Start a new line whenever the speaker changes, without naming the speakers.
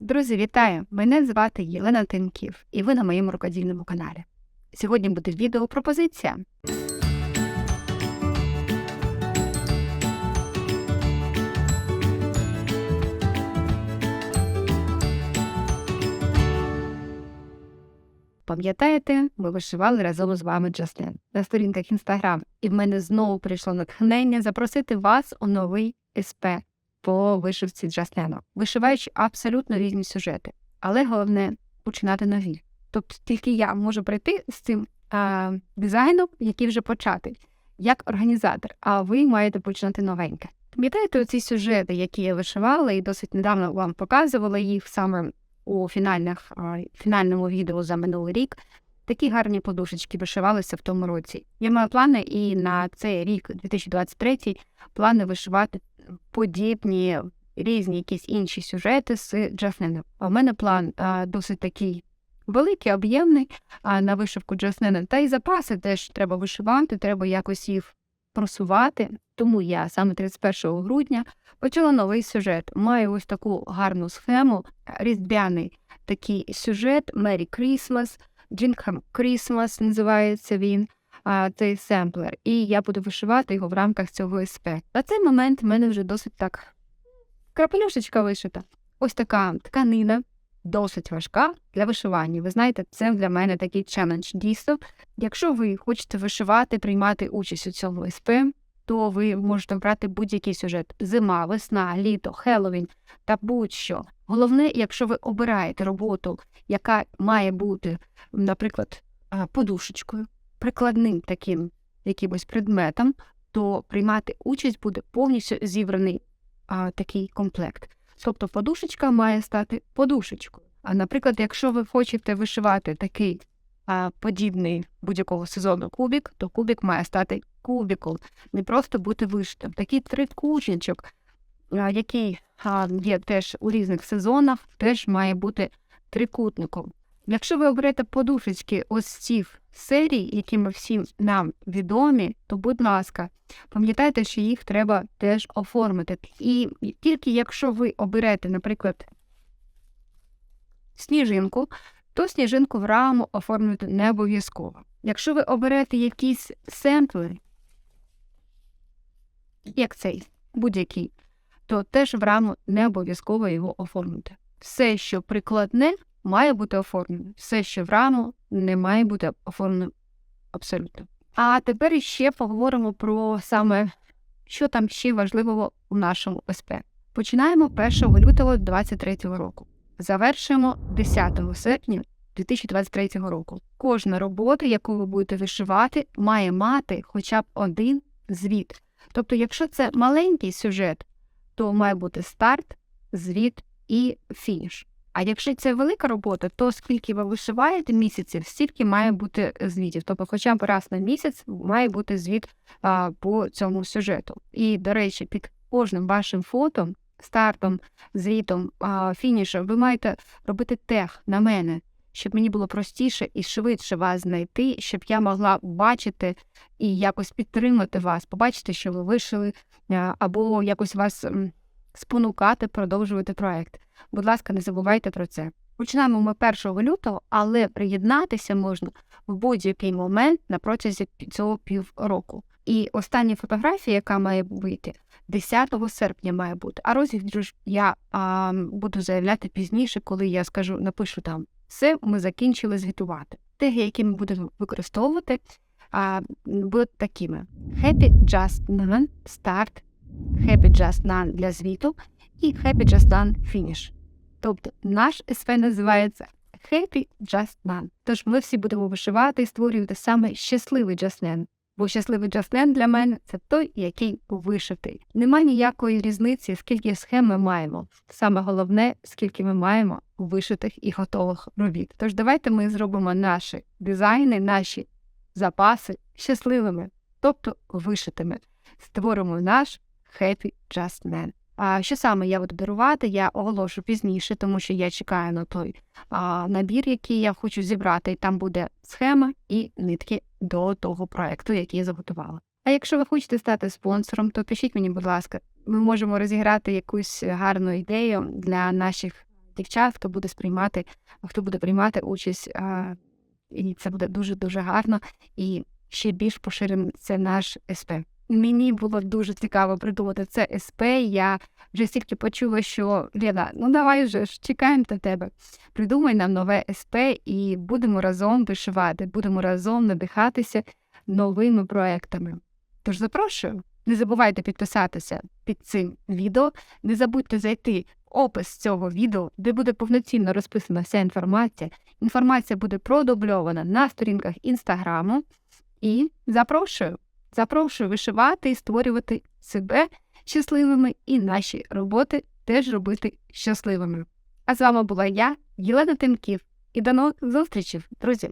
Друзі, вітаю! Мене звати Єлена Тимків, і ви на моєму рукодільному каналі. Сьогодні буде відео пропозиція. Пам'ятаєте, ми вишивали разом з вами Джаслен на сторінках Інстаграм, і в мене знову прийшло натхнення запросити вас у новий СП по вишивці Джаслену, вишиваючи абсолютно різні сюжети. Але головне починати нові. Тобто тільки я можу прийти з цим а, дизайном, який вже початий, як організатор, а ви маєте починати новеньке. Пам'ятаєте оці сюжети, які я вишивала, і досить недавно вам показувала їх саме у фінальних, а, фінальному відео за минулий рік. Такі гарні подушечки вишивалися в тому році. Я маю плани і на цей рік, 2023, плани вишивати подібні різні якісь інші сюжети з Джасненом. В мене план досить такий великий, об'ємний на вишивку Джаснена. Та й запаси теж треба вишивати, треба якось їх просувати. Тому я саме 31 грудня почала новий сюжет. Маю ось таку гарну схему, різдвяний такий сюжет Merry Christmas, Jingham Christmas називається він а, цей семплер, і я буду вишивати його в рамках цього СП. На цей момент в мене вже досить так крапелюшечка вишита. Ось така тканина, досить важка для вишивання. Ви знаєте, це для мене такий челендж. Дійсно, якщо ви хочете вишивати, приймати участь у цьому СП, то ви можете брати будь-який сюжет: зима, весна, літо, Хеллоуін та будь-що. Головне, якщо ви обираєте роботу, яка має бути, наприклад, подушечкою, прикладним таким якимось предметом, то приймати участь буде повністю зібраний а, такий комплект. Тобто подушечка має стати подушечкою. А, наприклад, якщо ви хочете вишивати такий а, подібний будь-якого сезону кубік, то кубік має стати кубіком, не просто бути вишитим. Такий трикутничок, який а, є теж у різних сезонах, теж має бути трикутником. Якщо ви оберете подушечки ось цих серій, які ми всім нам відомі, то, будь ласка, пам'ятайте, що їх треба теж оформити. І тільки якщо ви оберете, наприклад, сніжинку, то сніжинку в раму оформлювати не обов'язково. Якщо ви оберете якісь семпли, як цей, будь-який, то теж в раму не обов'язково його оформити. Все, що прикладне, має бути оформлено. Все, що в раму, не має бути оформлено абсолютно. А тепер ще поговоримо про саме, що там ще важливого у нашому СП. Починаємо 1 лютого 2023 року. Завершуємо 10 серпня 2023 року. Кожна робота, яку ви будете вишивати, має мати хоча б один звіт. Тобто, якщо це маленький сюжет, то має бути старт, звіт і фініш. А якщо це велика робота, то скільки ви вишиваєте місяців, стільки має бути звітів. Тобто, хоча б раз на місяць має бути звіт а, по цьому сюжету. І, до речі, під кожним вашим фото, стартом, звітом, а, фінішем, ви маєте робити тег на мене, щоб мені було простіше і швидше вас знайти, щоб я могла бачити і якось підтримати вас, побачити, що ви вишили, або якось вас спонукати, продовжувати проект. Будь ласка, не забувайте про це. Починаємо ми 1 лютого, але приєднатися можна в будь-який момент на протязі цього півроку. І остання фотографія, яка має вийти, 10 серпня має бути. А розіграш я а, буду заявляти пізніше, коли я скажу, напишу там все, ми закінчили звітувати. Теги, які ми будемо використовувати, а, будуть такими: Happy Just None Start, Happy Just None для звіту і Happy Just Done Finish. Тобто наш СВ називається Happy Just None. Тож ми всі будемо вишивати і створювати саме щасливий джаснен. Бо щасливий джаснен для мене це той, який вишитий. Нема ніякої різниці, скільки схем ми маємо. Саме головне, скільки ми маємо вишитих і готових робіт. Тож давайте ми зробимо наші дизайни, наші запаси щасливими, тобто вишитими. Створимо наш Happy Just Man. А що саме я буду дарувати, я оголошу пізніше, тому що я чекаю на той а, набір, який я хочу зібрати, і там буде схема і нитки до того проекту, який я заготувала. А якщо ви хочете стати спонсором, то пишіть мені, будь ласка, ми можемо розіграти якусь гарну ідею для наших дівчат, хто буде сприймати, хто буде приймати участь. А, і це буде дуже дуже гарно і ще більш пошириться наш СП. Мені було дуже цікаво придумати це СП. Я вже стільки почула, що Ліна, ну давай вже ж чекаємо на тебе. Придумай нам нове СП і будемо разом вишивати, будемо разом надихатися новими проектами. Тож запрошую, не забувайте підписатися під цим відео, не забудьте зайти в опис цього відео, де буде повноцінно розписана вся інформація. Інформація буде продубльована на сторінках інстаграму. І запрошую, запрошую вишивати і створювати себе щасливими і наші роботи теж робити щасливими. А з вами була я, Єлена Тимків, і до нових зустрічей, друзі!